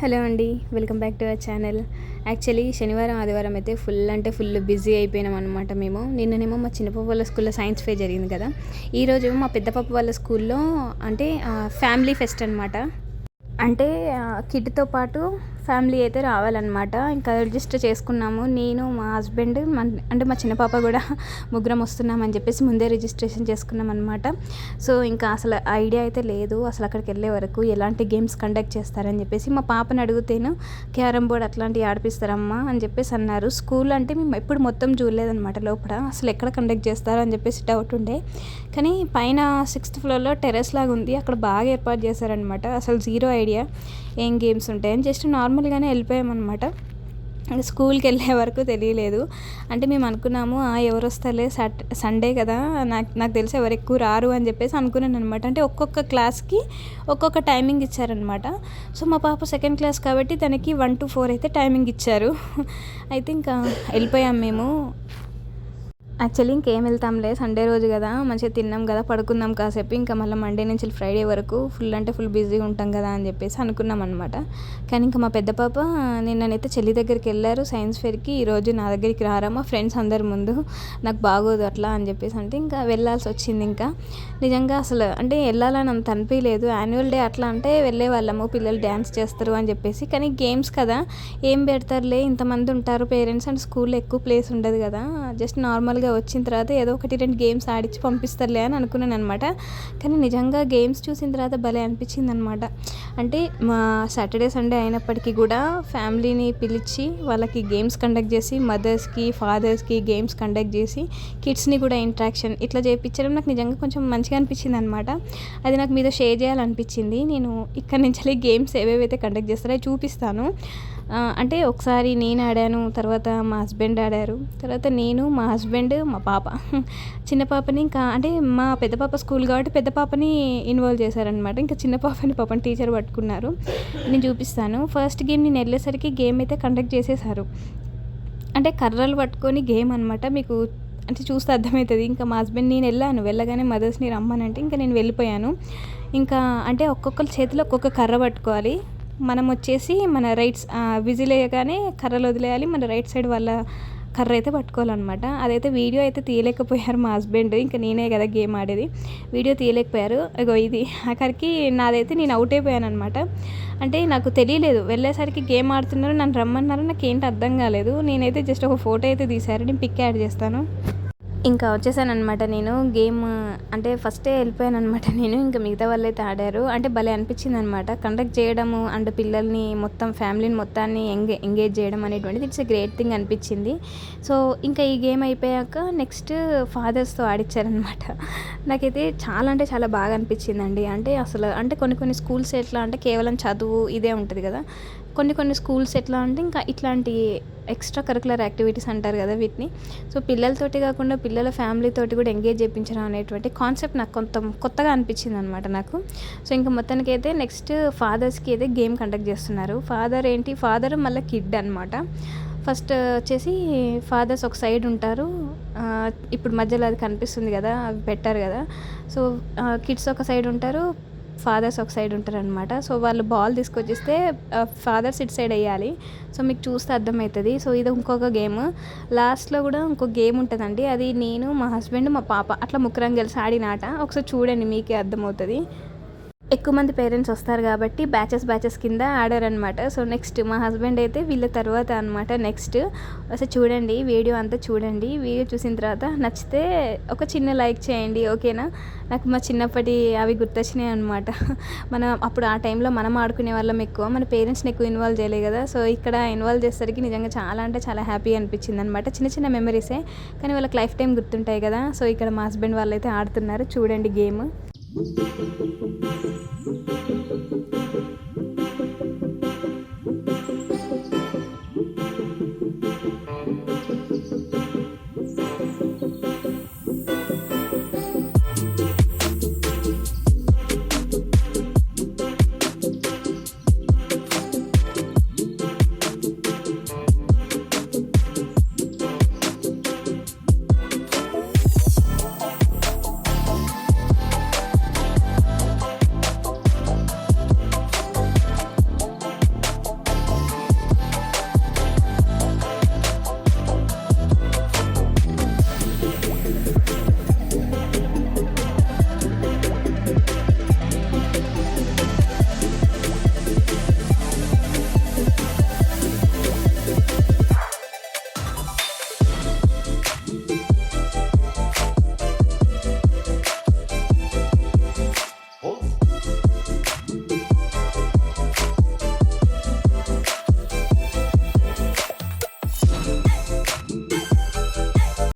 Hello అండి welcome back to our channel. Actually శనివారం ఆదివారం అయితే ఫుల్ అంటే ఫుల్ బిజీ అయిపోయినాం అనమాట మేము. నిన్ననేమో మా చిన్నపాప వాళ్ళ స్కూల్లో సైన్స్ ఫేర్ జరిగింది కదా. ఈరోజు మా పెద్ద పాప వాళ్ళ స్కూల్లో అంటే ఫ్యామిలీ ఫెస్ట్ అనమాట అంటే కిట్తో కిడ్తో పాటు ఫ్యామిలీ అయితే రావాలన్నమాట. ఇంకా రిజిస్టర్ చేసుకున్నాము. నేను మా హస్బెండ్ అంటే మా చిన్న పాప కూడా ముగ్గురం వస్తున్నామని చెప్పేసి ముందే రిజిస్ట్రేషన్ చేసుకున్నాం అనమాట సో ఇంకా అసలు ఐడియా అయితే లేదు. అసలు అక్కడికి వెళ్ళే వరకు ఎలాంటి గేమ్స్ కండక్ట్ చేస్తారని చెప్పేసి మా పాపను అడిగితేను క్యారమ్ బోర్డ్ అట్లాంటివి ఆడిపిస్తారమ్మా అని చెప్పేసి అన్నారు. స్కూల్ అంటే మేము ఎప్పుడు మొత్తం చూడలేదన్నమాట లోపల. అసలు ఎక్కడ కండక్ట్ చేస్తారో అని చెప్పేసి డౌట్ ఉండే. కానీ పైన సిక్స్త్ ఫ్లోర్లో టెర్రస్ లాగా ఉంది. అక్కడ బాగా ఏర్పాటు చేశారనమాట అసలు జీరో ఐడియా ఏం గేమ్స్ ఉంటాయని జస్ట్ నార్మల్ నార్మల్గానే వెళ్ళిపోయామన్నమాట. స్కూల్కి వెళ్ళే వరకు తెలియలేదు. అంటే మేము అనుకున్నాము "ఆ, ఎవరు వస్తారులే సాట్ సండే కదా నాకు నాకు తెలిసి ఎవరు ఎక్కువ రారు అని చెప్పేసి అనుకున్నాను అనమాట అంటే ఒక్కొక్క క్లాస్కి ఒక్కొక్క టైమింగ్ ఇచ్చారనమాట సో మా పాప సెకండ్ క్లాస్ కాబట్టి తనకి వన్ టు ఫోర్ అయితే టైమింగ్ ఇచ్చారు. అయితే ఇంకా వెళ్ళిపోయాం మేము. యాక్చువల్లీ ఇంకేం వెళ్తాంలే సండే రోజు కదా మంచిగా తిన్నాం కదా పడుకుందాం కాసేపు ఇంకా మళ్ళీ మండే నుంచి ఫ్రైడే వరకు ఫుల్ అంటే ఫుల్ బిజీగా ఉంటాం కదా అని చెప్పేసి అనుకున్నాం అనమాట కానీ ఇంకా మా పెద్ద పాప నిన్ననైతే చెల్లి దగ్గరికి వెళ్ళారు సైన్స్ ఫేర్కి ఈరోజు నా దగ్గరికి రారా మా ఫ్రెండ్స్ అందరి ముందు నాకు బాగోదు అట్లా అని చెప్పేసి అంటే ఇంకా వెళ్ళాల్సి వచ్చింది ఇంకా. నిజంగా అసలు అంటే వెళ్ళాలని అంత అనిపించలేదు యాన్యువల్ డే అట్లా అంటే వెళ్ళే వాళ్ళము పిల్లలు డ్యాన్స్ చేస్తారు అని చెప్పేసి కానీ గేమ్స్ కదా ఏం పెడతారులే ఇంతమంది ఉంటారు పేరెంట్స్ అండ్ స్కూల్లో ఎక్కువ ప్లేస్ ఉండదు కదా జస్ట్ నార్మల్గా వచ్చిన తర్వాత ఏదో ఒకటి రెండు గేమ్స్ ఆడించి పంపిస్తారులే అని అనుకున్నాను అనమాట కానీ నిజంగా గేమ్స్ చూసిన తర్వాత భలే అనిపించింది అనమాట అంటే మా సాటర్డే సండే అయినప్పటికీ కూడా ఫ్యామిలీని పిలిచి వాళ్ళకి గేమ్స్ కండక్ట్ చేసి మదర్స్కి ఫాదర్స్కి గేమ్స్ కండక్ట్ చేసి కిడ్స్ని కూడా ఇంట్రాక్షన్ ఇట్లా చేయించడం నాకు నిజంగా కొంచెం మంచిగా అనిపించింది అనమాట అది నాకు మీతో షేర్ చేయాలనిపించింది. నేను ఇక్కడ నుంచి గేమ్స్ ఏవేవైతే కండక్ట్ చేస్తారో చూపిస్తాను. అంటే ఒకసారి నేను ఆడాను తర్వాత మా హస్బెండ్ ఆడారు తర్వాత నేను మా హస్బెండ్ మా పాప. చిన్న పాపని ఇంకా అంటే మా పెద్ద పాప స్కూల్ కాబట్టి పెద్ద పాపని ఇన్వాల్వ్ చేశారనమాట ఇంకా చిన్న పాపని పాపని టీచర్ పట్టుకున్నారు. నేను చూపిస్తాను. ఫస్ట్ గేమ్ నేను వెళ్ళేసరికి గేమ్ అయితే కండక్ట్ చేసేసారు అంటే కర్రలు పట్టుకొని గేమ్ అనమాట మీకు అంటే చూస్తే అర్థమవుతుంది. ఇంకా మా హస్బెండ్ నేను వెళ్ళాను. వెళ్ళగానే మదర్స్ని రమ్మనంటే ఇంకా నేను వెళ్ళిపోయాను. ఇంకా అంటే ఒక్కొక్కరి చేతిలో ఒక్కొక్క కర్ర పట్టుకోవాలి. మనం వచ్చేసి మన రైట్స్ విజిల్ వేయగానే కర్రలు వదిలేయాలి. మన రైట్ సైడ్ వాళ్ళ కర్ర అయితే పట్టుకోవాలన్నమాట. అదైతే వీడియో అయితే తీయలేకపోయారు మా హస్బెండ్. ఇంకా నేనే కదా గేమ్ ఆడేది. వీడియో తీయలేకపోయారు. ఇగో ఇది. ఆఖరికి నాదైతే నేను అవుట్ అయిపోయాను అనమాట అంటే నాకు తెలియలేదు. వెళ్ళేసరికి గేమ్ ఆడుతున్నారు నన్ను రమ్మన్నారు. నాకు ఏంటి అర్థం కాలేదు. నేనైతే జస్ట్ ఒక ఫోటో అయితే తీశారు. నేను పిక్ యాడ్ చేస్తాను. ఇంకా వచ్చేసానమాట నేను. గేమ్ అంటే ఫస్టే వెళ్ళిపోయాను అనమాట నేను. ఇంకా మిగతా వాళ్ళైతే ఆడారు. అంటే భలే అనిపించింది అనమాట కండక్ట్ చేయడము అండ్ పిల్లల్ని మొత్తం ఫ్యామిలీని మొత్తాన్ని ఎంగే ఎంగేజ్ చేయడం అనేటువంటిది ఇట్స్ ఎ గ్రేట్ థింగ్ అనిపించింది. సో ఇంకా ఈ గేమ్ అయిపోయాక నెక్స్ట్ ఫాదర్స్తో ఆడిచ్చారనమాట నాకైతే చాలా అంటే చాలా బాగా అనిపించిందండి. అంటే అసలు అంటే కొన్ని కొన్ని స్కూల్స్ ఎట్లా అంటే కేవలం చదువు ఇదే ఉంటుంది కదా. కొన్ని కొన్ని స్కూల్స్ ఎట్లా అంటే ఇంకా ఇట్లాంటి ఎక్స్ట్రా కరికులర్ యాక్టివిటీస్ అంటారు కదా వీటిని. సో పిల్లలతోటి కాకుండా పిల్లల ఫ్యామిలీ తోటి కూడా ఎంగేజ్ చేయించడం అనేటువంటి కాన్సెప్ట్ నాకు కొంత కొత్తగా అనిపించింది అనమాట నాకు. సో ఇంకా మొత్తానికి అయితే నెక్స్ట్ ఫాదర్స్కి అయితే గేమ్ కండక్ట్ చేస్తున్నారు. ఫాదర్ ఏంటి? ఫాదర్ మళ్ళీ కిడ్ అనమాట. ఫస్ట్ వచ్చేసి ఫాదర్స్ ఒక సైడ్ ఉంటారు. ఇప్పుడు మధ్యలో అది కనిపిస్తుంది కదా అవి పెట్టారు కదా. సో కిడ్స్ ఒక సైడ్ ఉంటారు. ఫాదర్స్ ఒక సైడ్ ఉంటారనమాట సో వాళ్ళు బాల్ తీసుకొచ్చిస్తే ఫాదర్స్ ఇటు సైడ్ వేయాలి. సో మీకు చూస్తే అర్థమవుతుంది. సో ఇది ఇంకొక గేమ్. లాస్ట్లో కూడా ఇంకో గేమ్ ఉంటుందండి. అది నేను మా హస్బెండ్ మా పాప అట్లా ముక్కరం కలిసి ఆడిన ఆట. ఒకసారి చూడండి మీకే అర్థమవుతుంది. ఎక్కువ మంది పేరెంట్స్ వస్తారు కాబట్టి బ్యాచెస్ బ్యాచెస్ కింద ఆడారనమాట సో నెక్స్ట్ మా హస్బెండ్ అయితే వీళ్ళ తర్వాత అనమాట నెక్స్ట్ అసలు చూడండి వీడియో అంతా చూడండి. వీడియో చూసిన తర్వాత నచ్చితే ఒక చిన్న లైక్ చేయండి ఓకేనా? నాకు మా చిన్నప్పటి అవి గుర్తొచ్చినాయి అనమాట మనం అప్పుడు ఆ టైంలో మనం ఆడుకునే వాళ్ళం ఎక్కువ. మన పేరెంట్స్ని ఎక్కువ ఇన్వాల్వ్ చేయలే కదా. సో ఇక్కడ ఇన్వాల్వ్ చేసేసరికి నిజంగా చాలా అంటే చాలా హ్యాపీ అనిపించింది అనమాట చిన్న చిన్న మెమరీసే కానీ వాళ్ళకి లైఫ్ టైం గుర్తుంటాయి కదా. సో ఇక్కడ మా హస్బెండ్ వాళ్ళు అయితే ఆడుతున్నారు. చూడండి గేమ్. Thank you.